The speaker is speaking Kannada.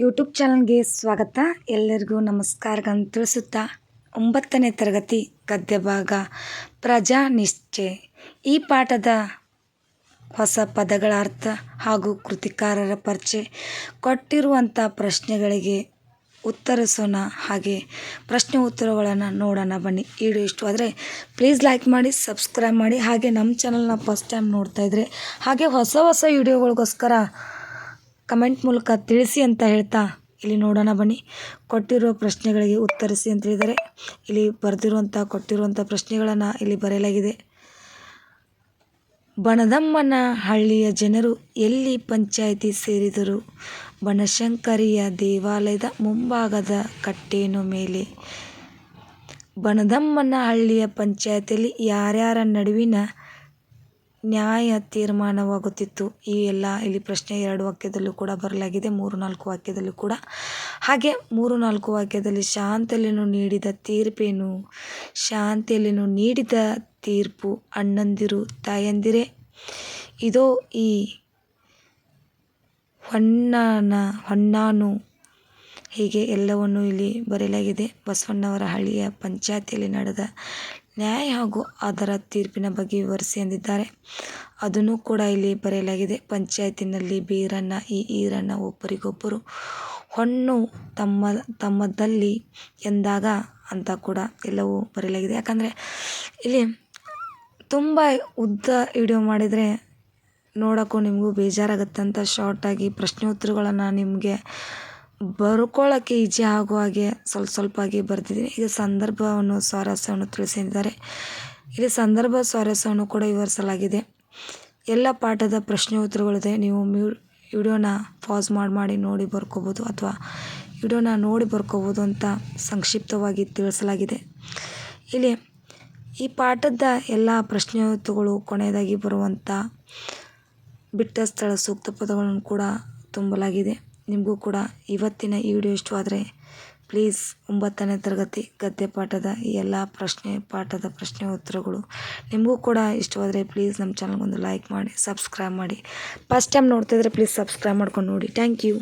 ಯೂಟ್ಯೂಬ್ ಚಾನಲ್ಗೆ ಸ್ವಾಗತ. ಎಲ್ಲರಿಗೂ ನಮಸ್ಕಾರಗಳನ್ನು ತಿಳಿಸುತ್ತಾ ಒಂಬತ್ತನೇ ತರಗತಿ ಗದ್ಯ ಭಾಗ, ಪ್ರಜಾ ನಿಶ್ಚೆ ಈ ಪಾಠದ ಹೊಸ ಪದಗಳ ಅರ್ಥ ಹಾಗೂ ಕೃತಿಕಾರರ ಪರಿಚಯ ಕೊಟ್ಟಿರುವಂಥ ಪ್ರಶ್ನೆಗಳಿಗೆ ಉತ್ತರಿಸೋಣ. ಹಾಗೆ ಪ್ರಶ್ನೆ ಉತ್ತರಗಳನ್ನು ನೋಡೋಣ ಬನ್ನಿ. ಈ ವಿಡಿಯೋ ಆದರೆ ಪ್ಲೀಸ್ ಲೈಕ್ ಮಾಡಿ ಸಬ್ಸ್ಕ್ರೈಬ್ ಮಾಡಿ. ಹಾಗೆ ನಮ್ಮ ಚಾನಲ್ನ ಫಸ್ಟ್ ಟೈಮ್ ನೋಡ್ತಾಯಿದ್ರೆ ಹಾಗೆ ಹೊಸ ಹೊಸ ವಿಡಿಯೋಗಳಿಗೋಸ್ಕರ ಕಮೆಂಟ್ ಮೂಲಕ ತಿಳಿಸಿ ಅಂತ ಹೇಳ್ತಾ ಇಲ್ಲಿ ನೋಡೋಣ ಬನ್ನಿ. ಕೊಟ್ಟಿರುವ ಪ್ರಶ್ನೆಗಳಿಗೆ ಉತ್ತರಿಸಿ ಅಂತ ಹೇಳಿದರೆ ಇಲ್ಲಿ ಬರೆದಿರುವಂಥ ಕೊಟ್ಟಿರುವಂಥ ಪ್ರಶ್ನೆಗಳನ್ನು ಇಲ್ಲಿ ಬರೆಯಲಾಗಿದೆ. ಬಣದಮ್ಮನ ಹಳ್ಳಿಯ ಜನರು ಎಲ್ಲಿ ಪಂಚಾಯಿತಿ ಸೇರಿದರು? ಬನಶಂಕರಿಯ ದೇವಾಲಯದ ಮುಂಭಾಗದ ಕಟ್ಟೇನು ಮೇಲೆ. ಬಣದಮ್ಮನ ಹಳ್ಳಿಯ ಪಂಚಾಯತಿಯಲ್ಲಿ ಯಾರ್ಯಾರ ನಡುವಿನ ನ್ಯಾಯ ತೀರ್ಮಾನವಾಗುತ್ತಿತ್ತು. ಈ ಎಲ್ಲ ಇಲ್ಲಿ ಪ್ರಶ್ನೆ ಎರಡು ವಾಕ್ಯದಲ್ಲೂ ಕೂಡ ಬರಲಾಗಿದೆ, ಮೂರು ನಾಲ್ಕು ವಾಕ್ಯದಲ್ಲೂ ಕೂಡ. ಹಾಗೆ ಮೂರು ನಾಲ್ಕು ವಾಕ್ಯದಲ್ಲಿ ಶಾಂತಲಿನು ನೀಡಿದ ತೀರ್ಪೇನು? ಶಾಂತಿಯಲ್ಲಿನು ನೀಡಿದ ತೀರ್ಪು ಅಣ್ಣಂದಿರು ತಾಯಂದಿರೇ? ಇದೋ ಈ ಹೊನ್ನನ, ಹೊನ್ನಾನು ಹೀಗೆ ಎಲ್ಲವನ್ನು ಇಲ್ಲಿ ಬರೆಯಲಾಗಿದೆ. ಬಸವಣ್ಣವರ ಹಳ್ಳಿಯ ಪಂಚಾಯತಿಯಲ್ಲಿ ನಡೆದ ನ್ಯಾಯ ಹಾಗೂ ಅದರ ತೀರ್ಪಿನ ಬಗ್ಗೆ ವಿವರಿಸಿ ಎಂದಿದ್ದಾರೆ. ಅದನ್ನು ಕೂಡ ಇಲ್ಲಿ ಬರೆಯಲಾಗಿದೆ. ಪಂಚಾಯತಿನಲ್ಲಿ ಬೀರಣ್ಣ, ಈ ಈರಣ್ಣ ಒಬ್ಬರಿಗೊಬ್ಬರು. ಹೊಣ್ಣು ತಮ್ಮ, ತಮ್ಮದಲ್ಲಿ ಎಂದಾಗ ಅಂತ ಕೂಡ ಎಲ್ಲವೂ ಬರೆಯಲಾಗಿದೆ. ಯಾಕಂದರೆ ಇಲ್ಲಿ ತುಂಬ ಉದ್ದ ವಿಡಿಯೋ ಮಾಡಿದರೆ ನೋಡೋಕ್ಕೂ ನಿಮಗೂ ಬೇಜಾರಾಗುತ್ತಂತ ಶಾರ್ಟಾಗಿ ಪ್ರಶ್ನೆ ಉತ್ತರಗಳನ್ನು ನಿಮಗೆ ಬರ್ಕೊಳ್ಳೋಕ್ಕೆ ಈಜಿ ಆಗೋ ಹಾಗೆ ಸ್ವಲ್ಪ ಸ್ವಲ್ಪ ಆಗಿ ಬರೆದಿದ್ದೀನಿ. ಇದು ಸಂದರ್ಭವನ್ನು, ಸ್ವಾರಸ್ಯವನ್ನು ತಿಳಿಸಿದ್ದಾರೆ. ಇಲ್ಲಿ ಸಂದರ್ಭ ಸ್ವಾರಸ್ಯವನ್ನು ಕೂಡ ವಿವರಿಸಲಾಗಿದೆ. ಎಲ್ಲ ಪಾಠದ ಪ್ರಶ್ನೆ ಉತ್ತರಗಳಿದೆ. ನೀವು ಮ್ಯೂ, ವಿಡಿಯೋನ ಪಾಸ್ ಮಾಡಿ ಮಾಡಿ ನೋಡಿ ಬರ್ಕೋಬೋದು ಅಥವಾ ವಿಡಿಯೋನ ನೋಡಿ ಬರ್ಕೋಬೋದು ಅಂತ ಸಂಕ್ಷಿಪ್ತವಾಗಿ ತಿಳಿಸಲಾಗಿದೆ. ಇಲ್ಲಿ ಈ ಪಾಠದ ಎಲ್ಲ ಪ್ರಶ್ನೆ ಉತ್ತರಗಳು ಕೊನೆಯದಾಗಿ ಬರುವಂಥ ಬಿಟ್ಟ ಸ್ಥಳ ಸೂಕ್ತ ಪದಗಳನ್ನು ಕೂಡ ತುಂಬಲಾಗಿದೆ. ನಿಮಗೂ ಕೂಡ ಇವತ್ತಿನ ಈ ವಿಡಿಯೋ ಇಷ್ಟವಾದರೆ ಪ್ಲೀಸ್ ಒಂಬತ್ತನೇ ತರಗತಿ ಗದ್ಯ ಪಾಠದ ಎಲ್ಲ ಪ್ರಶ್ನೆ, ಪಾಠದ ಪ್ರಶ್ನೆ ಉತ್ತರಗಳು ನಿಮಗೂ ಕೂಡ ಇಷ್ಟವಾದರೆ ಪ್ಲೀಸ್ ನಮ್ಮ ಚಾನಲ್ಗೊಂದು ಲೈಕ್ ಮಾಡಿ ಸಬ್ಸ್ಕ್ರೈಬ್ ಮಾಡಿ. ಫಸ್ಟ್ ಟೈಮ್ ನೋಡ್ತಿದ್ರೆ ಪ್ಲೀಸ್ ಸಬ್ಸ್ಕ್ರೈಬ್ ಮಾಡ್ಕೊಂಡು ನೋಡಿ. Thank you